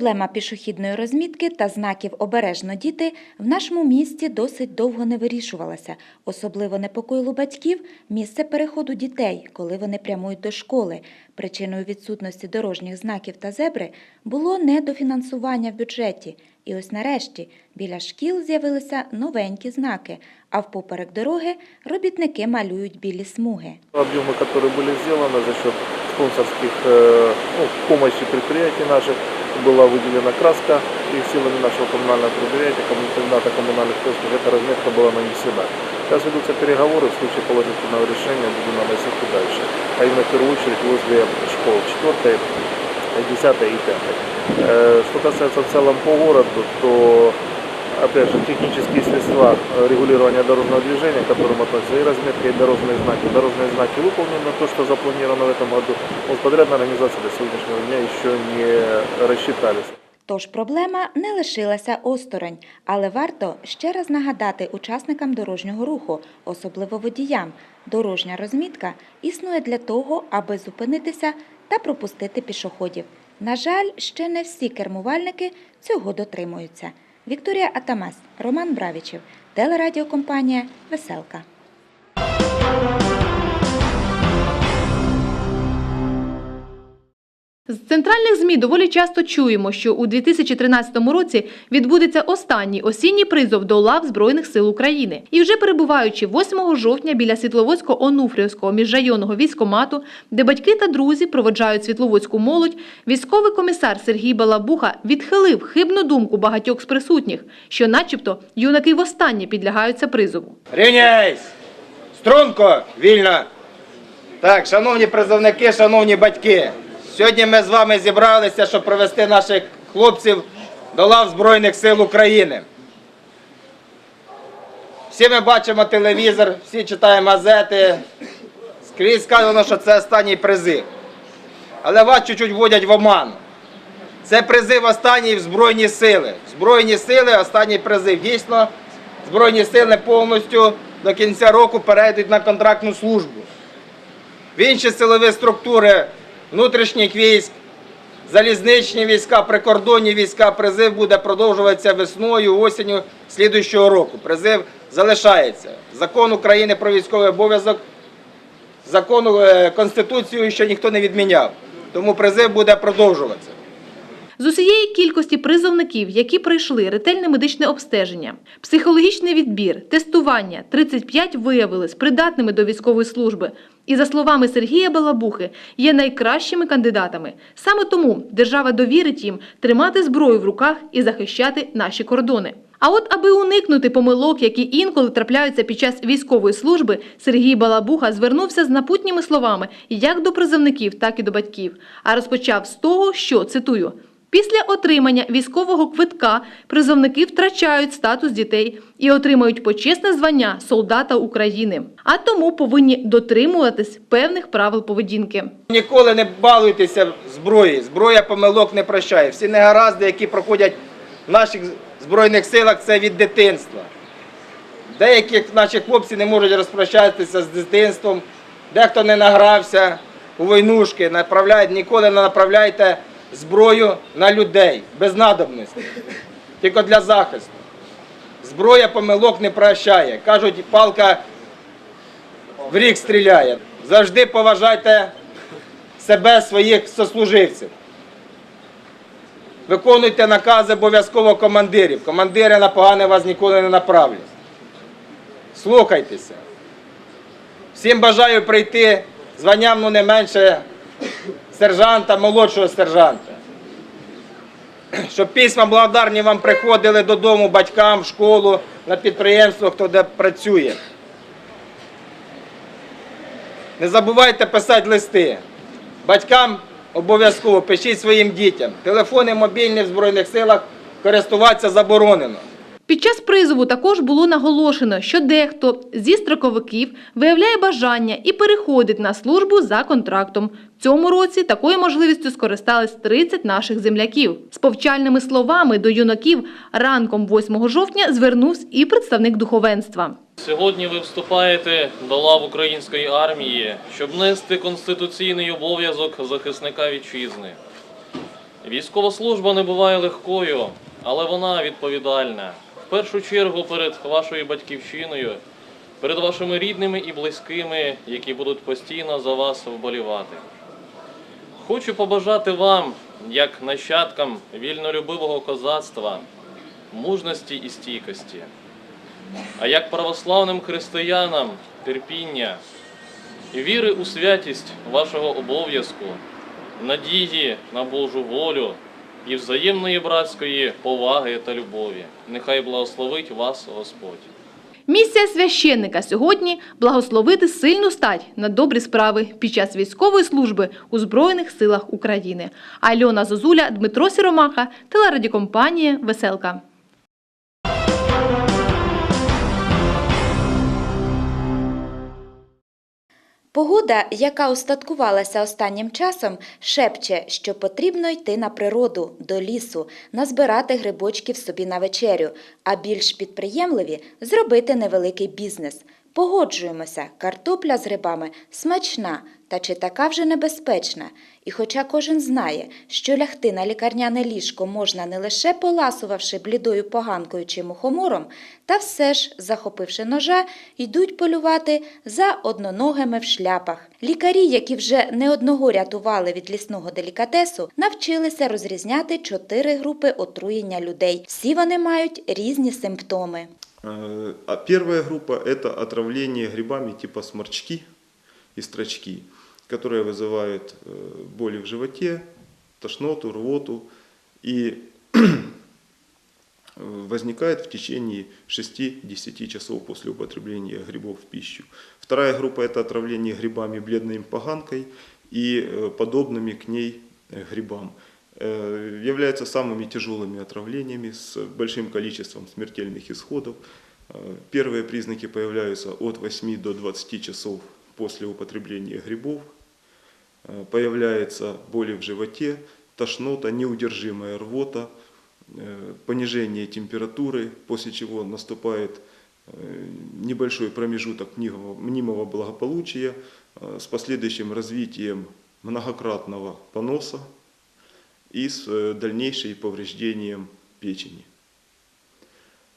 Проблема пішохідної розмітки та знаків обережно діти в нашому місті досить довго не вирішувалася. Особливо непокоїло батьків місце переходу дітей, коли вони прямують до школи. Причиною відсутності дорожніх знаків та зебри було недофінансування в бюджеті. І ось нарешті біля шкіл з'явилися новенькі знаки, а впоперек дороги робітники малюють білі смуги. Объемы, которые были сделаны за счет спонсорских э, ну, помощи предприятий наших, была выделена краска и силами нашего коммунального предприятия, комбината коммунальных послуг, эта разметка была нанесена. Сейчас ведутся переговоры, в случае положительного решения будем наносить и дальше. А именно в первую очередь возле школ 4, 10 и 5. Э, Что касается в целом по городу, то опять же, технические средства э, регулирования дорожного движения, к которым относятся и разметка, и дорожные знаки. Дорожные знаки выполнены, то, что запланировано в этом году. Вот подрядная организация до сегодняшнего дня еще не рассчитались. Тож проблема не лишилася осторонь, але варто ще раз нагадати учасникам дорожнього руху, особливо водіям. Дорожня розмітка існує для того, аби зупинитися та пропустити пішоходів. На жаль, ще не всі кермувальники цього дотримуються. Вікторія Атамас, Роман Бравічев, телерадіокомпанія Веселка. Центральних ЗМІ доволі часто чуємо, що у 2013 році відбудеться останній осінній призов до лав Збройних сил України. І вже перебуваючи 8 жовтня біля Світловодсько-Онуфрівського міжрайонного військомату, де батьки та друзі проводжають світловодську молодь, військовий комісар Сергій Балабуха відхилив хибну думку багатьох з присутніх, що начебто юнаки востаннє підлягаються призову. Рівняйсь! Струнко, вільно. Так, шановні призовники, шановні батьки. Сьогодні ми з вами зібралися, щоб провести наших хлопців до лав Збройних сил України. Всі ми бачимо телевізор, всі читаємо газети. Скрізь сказано, що це останній призив. Але вас чуть-чуть вводять в оману. Це призив останній в Збройні сили. Збройні сили, останній призив. Дійсно, Збройні сили повністю до кінця року перейдуть на контрактну службу. В інші силові структури внутрішніх військ, залізничні війська, прикордонні війська, призив буде продовжуватися весною, осінню слідуючого року. Призив залишається. Закон України про військовий обов'язок, закону е, Конституцію ще ніхто не відміняв. Тому призив буде продовжуватися. З усієї кількості призовників, які пройшли ретельне медичне обстеження, психологічний відбір, тестування, 35 виявились придатними до військової служби. І за словами Сергія Балабухи, є найкращими кандидатами. Саме тому держава довірить їм тримати зброю в руках і захищати наші кордони. А от аби уникнути помилок, які інколи трапляються під час військової служби, Сергій Балабуха звернувся з напутніми словами як до призовників, так і до батьків. А розпочав з того, що цитую. Після отримання військового квитка призовники втрачають статус дітей і отримають почесне звання солдата України, а тому повинні дотримуватись певних правил поведінки. Ніколи не балуйтеся зброї. Зброя помилок не прощає. Всі негаразди, які проходять в наших збройних силах, це від дитинства. Деякі наші хлопці не можуть розпрощатися з дитинством, дехто не награвся у войнушки, направляють, ніколи не направляйте зброю на людей без надобності, тільки для захисту. Зброя помилок не прощає. Кажуть, палка в рік стріляє. Завжди поважайте себе, своїх сослуживців. Виконуйте накази обов'язково командирів. Командири на погане вас ніколи не направлять. Слухайтеся. Всім бажаю прийти званням ну не менше сержанта, молодшого сержанта. Щоб письма благодарні вам приходили додому батькам, в школу, на підприємство, хто де працює. Не забувайте писати листи. Батькам обов'язково пишіть своїм дітям. Телефони мобільні в Збройних силах користуватися заборонено. Під час призову також було наголошено, що дехто зі строковиків виявляє бажання і переходить на службу за контрактом. В цьому році такою можливістю скористались 30 наших земляків. З повчальними словами до юнаків ранком 8 жовтня звернувся і представник духовенства. Сьогодні ви вступаєте до лав української армії, щоб нести конституційний обов'язок захисника вітчизни. Військова служба не буває легкою, але вона відповідальна. Першу чергу перед вашою батьківщиною, перед вашими рідними і близькими, які будуть постійно за вас вболівати. Хочу побажати вам, як нащадкам вільнолюбивого козацтва, мужності і стійкості, а як православним християнам терпіння, віри у святість вашого обов'язку, надії на Божу волю і взаємної братської поваги та любові. Нехай благословить вас Господь. Місія священника сьогодні благословити сильну стать на добрі справи під час військової служби у Збройних силах України. Альона Зозуля, Дмитро Сіромаха, телерадіокомпанія Веселка. Погода, яка устаткувалася останнім часом, шепче, що потрібно йти на природу, до лісу, назбирати грибочків собі на вечерю, а більш підприємливі зробити невеликий бізнес. Погоджуємося, картопля з грибами смачна, та чи така вже небезпечна. І хоча кожен знає, що лягти на лікарняне ліжко можна не лише поласувавши блідою поганкою чи мухомором, та все ж, захопивши ножа, йдуть полювати за одноногими в шляпах. Лікарі, які вже не одного рятували від лісного делікатесу, навчилися розрізняти чотири групи отруєння людей. Всі вони мають різні симптоми. Э, А первая группа – это отравление грибами типа сморчки и строчки, которые вызывают э, боли в животе, тошноту, рвоту и возникает в течение 6-10 часов после употребления грибов в пищу. Вторая группа – это отравление грибами бледной поганкой и э, подобными к ней грибам. Э, Являются самыми тяжелыми отравлениями с большим количеством смертельных исходов. Э, Первые признаки появляются от 8 до 20 часов после употребления грибов. Э, Появляются боли в животе, тошнота, неудержимая рвота, понижение температуры, после чего наступает небольшой промежуток мнимого благополучия с последующим развитием многократного поноса и с э, дальнейшим повреждением печени.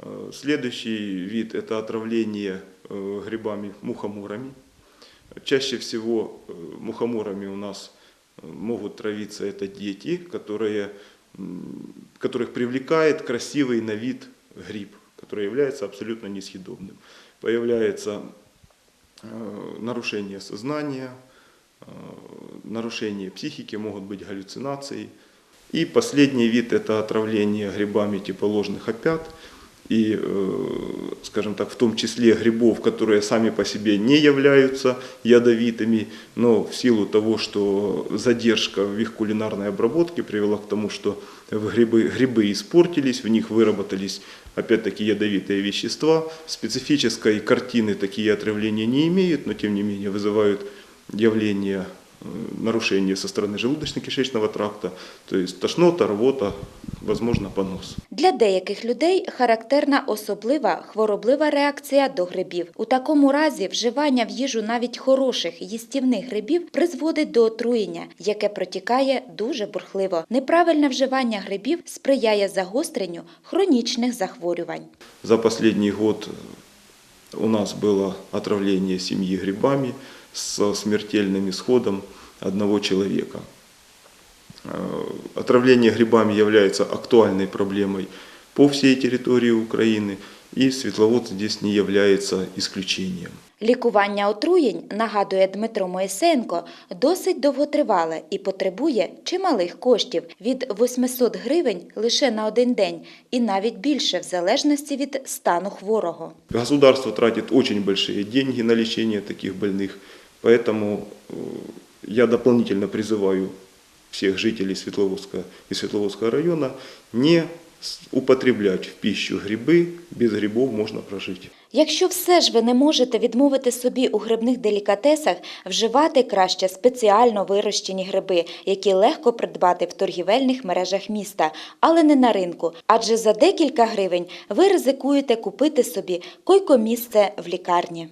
Э, Следующий вид – это отравление э, грибами-мухоморами. Чаще всего мухоморами у нас могут травиться это дети, которые, которых привлекает красивый на вид гриб, который является абсолютно несъедобным. Появляется нарушение сознания, нарушение психики, могут быть галлюцинации. И последний вид – это отравление грибами типа ложных опят, и, э, скажем так, в том числе грибов, которые сами по себе не являются ядовитыми, но в силу того, что задержка в их кулинарной обработке привела к тому, что грибы, грибы испортились, в них выработались опять-таки ядовитые вещества. Специфической картины такие отравления не имеют, но тем не менее вызывают явление нарушения со стороны желудочно-кишечного тракта, то есть тошнота, рвота, возможно понос. Для деяких людей характерна особлива хвороблива реакція до грибів. У такому разі вживання в їжу навіть хороших їстівних грибів призводить до отруєння, яке протікає дуже бурхливо. Неправильне вживання грибів сприяє загостренню хронічних захворювань. За последний год у нас было отравление семьи грибами со смертельным исходом одного человека. Э, Отравление грибами является актуальной проблемой по всей территории Украины, и Светловодск здесь не является исключением. Лікування отруєнь, нагадує Дмитро Моїсеєнко, досить довготривале і потребує чималих коштів від 800 гривень лише на один день і навіть більше в залежності від стану хворого. Государство тратит очень большие деньги на лечение таких больных, поэтому э, я дополнительно призываю всех жителей Светловодска и Светловодского района не с- употреблять в пищу грибы, без грибов можно прожить. Якщо все ж ви не можете відмовити собі у грибних делікатесах, вживати краще спеціально вирощені гриби, які легко придбати в торгівельних мережах міста, але не на ринку. Адже за декілька гривень ви ризикуєте купити собі койкомісце в лікарні.